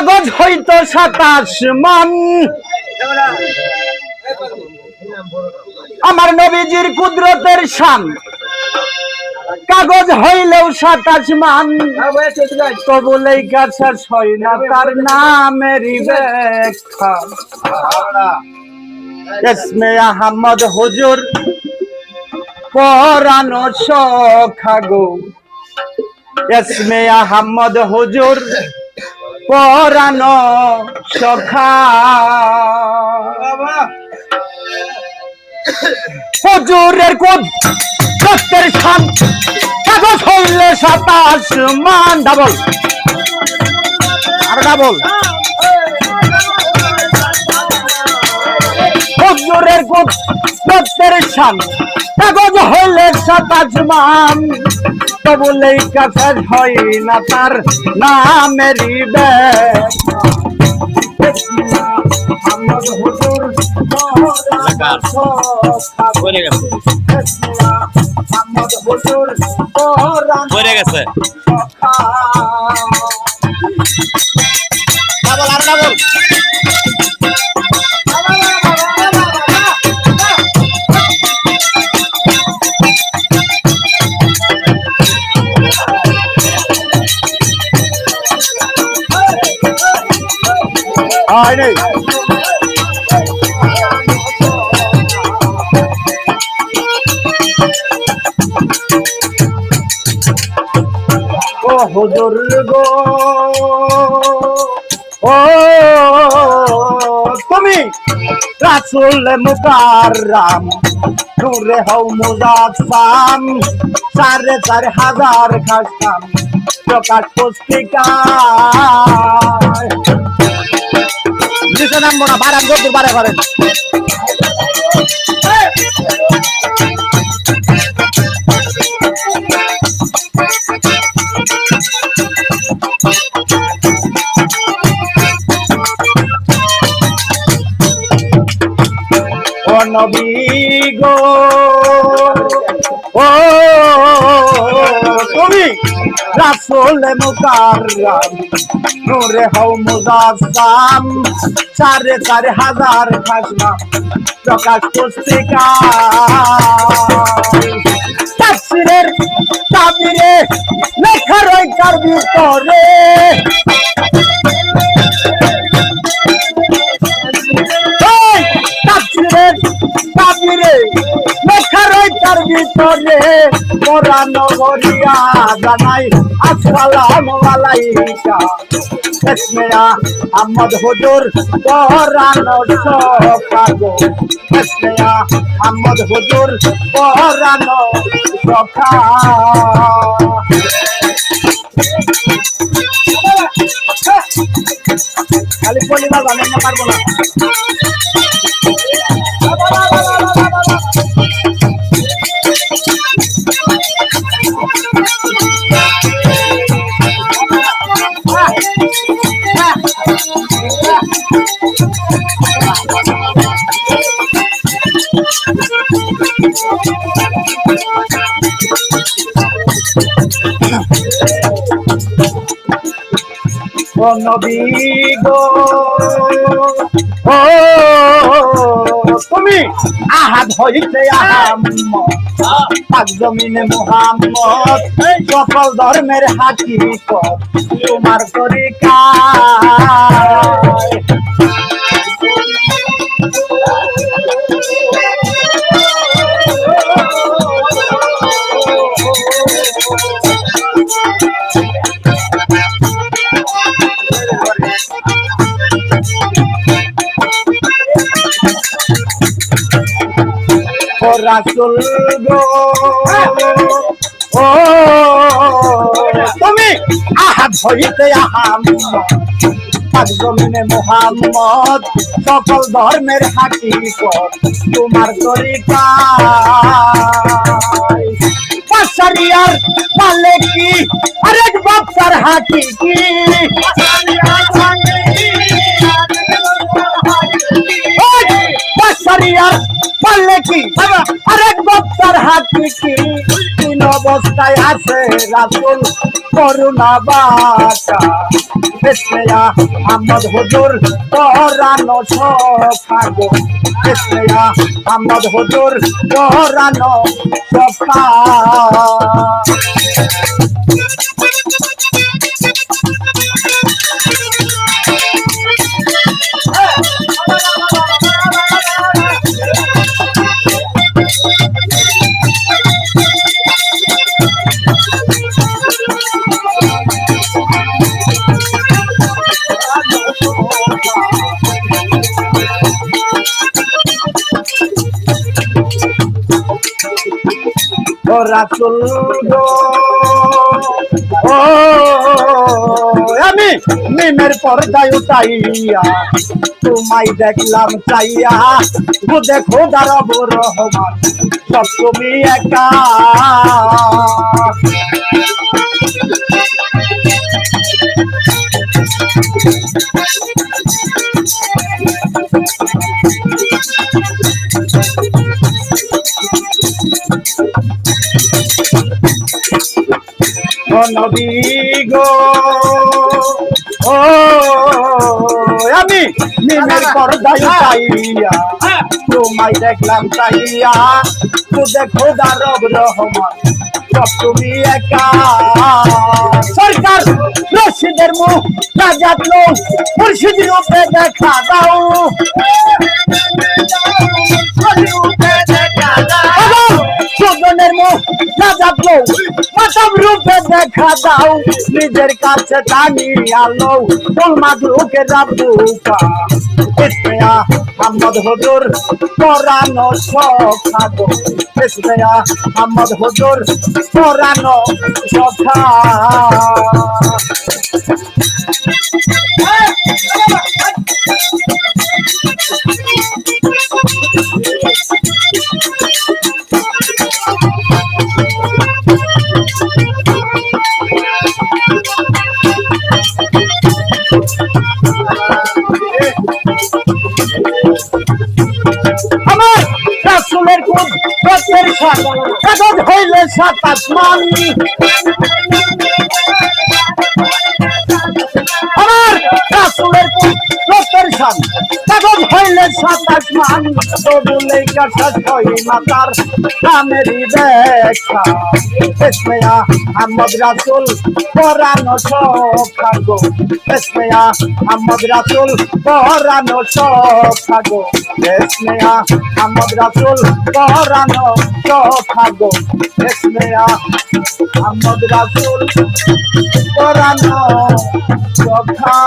কাগজ হইতো সাতাশ মান। আমার নবীজির কুদরতের শান। কাগজ হইলেও সাতাশ মান। কবলেই কাছে হয় না তার এসমে আহমদ হুজুর পরানো সখা গো এসমে আহমদ হুজুর পরানো সখা। হজুরের কোদ সত্যের স্থান কাগজ হইলে সাতাশ মান ডাবল আর ডাবল কোদ সত্যের শান কাগজ হইলে সাতাশ মান। কাছে হয় না তার নামেরই আমার হুজুর গেছে। আমার হুজুর আর ডাবল হয় নাই হুজুর গো, ও তুমি রাসুল মুকাররাম, নূরে হও মুজাফাম সাড়ে চার হাজার খাসাম প্রকাশ পুস্তিকা নামবো না বারান পারে পারেন ও নবী গো ও তুমি রাসূল মুকাররম। নূরে হও মুজাফফাম চারে চার হাজার খাসনা প্রকাশ পুস্তিকা তাফসীরের তাবিরে লেখা রয় ভিতরে তাফসীরের তাবিরে লেখা রয় তার। ভিতরে কোরআন জানাই, আসসালামু আলাইকা। এসমিয়া আহমদ হুজুর পরানো সখাগো এসমিয়া আহমদ হুজুর পরানো সখা খালি পরিবার জানেন না পারব না। নবী গো। ও তুমি আহাদ হইতে জমিনে মুহাম্মদ সকল ধর্মের হাকিকত। তোমার তরিকা ও রাসুল গো। ও, তুমি আহাদ হইতে আহাম্মদ পাক জমিনে মুহাম্মদ, সকল ধর্মের হাকিকত তোমার তরিকা পাশারিয়ার মালিকি আরেক বাচ্চার হাকিকি পাশারিয়ার মালিকি আরেক বাচ্চার হাকিকি তিন অবস্থায় আছে রাসুল করুণা বাসা বিস্মেয়া আহমদ হুজুর পরানো সখাগো বিস্মেয়া আহমদ হুজুর পরানো সখা গো ও, আমি নিমের পর্দায় উঠাইয়া তোমায় দেখলাম চাইয়া। দেখো দাঁড়াব রহমান সব তুমি একা। নবী গো। ও আমি নিমের পর্দায় চাইয়া তোমায় দেখলাম চাইয়া তো দেখো দারব রহমান সব তুমি একা। সরকার রশিদের মুখ রাজাত লো মুর্শিদ রূপে দেখা দাও। রাজাত লো মাতাব রূপে দেখা দাও, নিজের কাছে টানি আলো। তোল মাদুকে রাবুকা ইসমিয়া মোহাম্মদ হুজুর, পরানো সখাগো। ইসমিয়া মোহাম্মদ হুজুর সখা। হইলে সাত হইলে সাত আসমান তবুলে কাটা ছয় মাতার নামেরই দেখা এসমেয়া আহমদ রাসুল পরানো সখাগো এসমেয়া আহমদ রাসুল পরানো সখাগো এসমেয়া আহমদ রাসুল পরানো সখাগো এসমেয়া আহমদ রাসুল পরানো সখা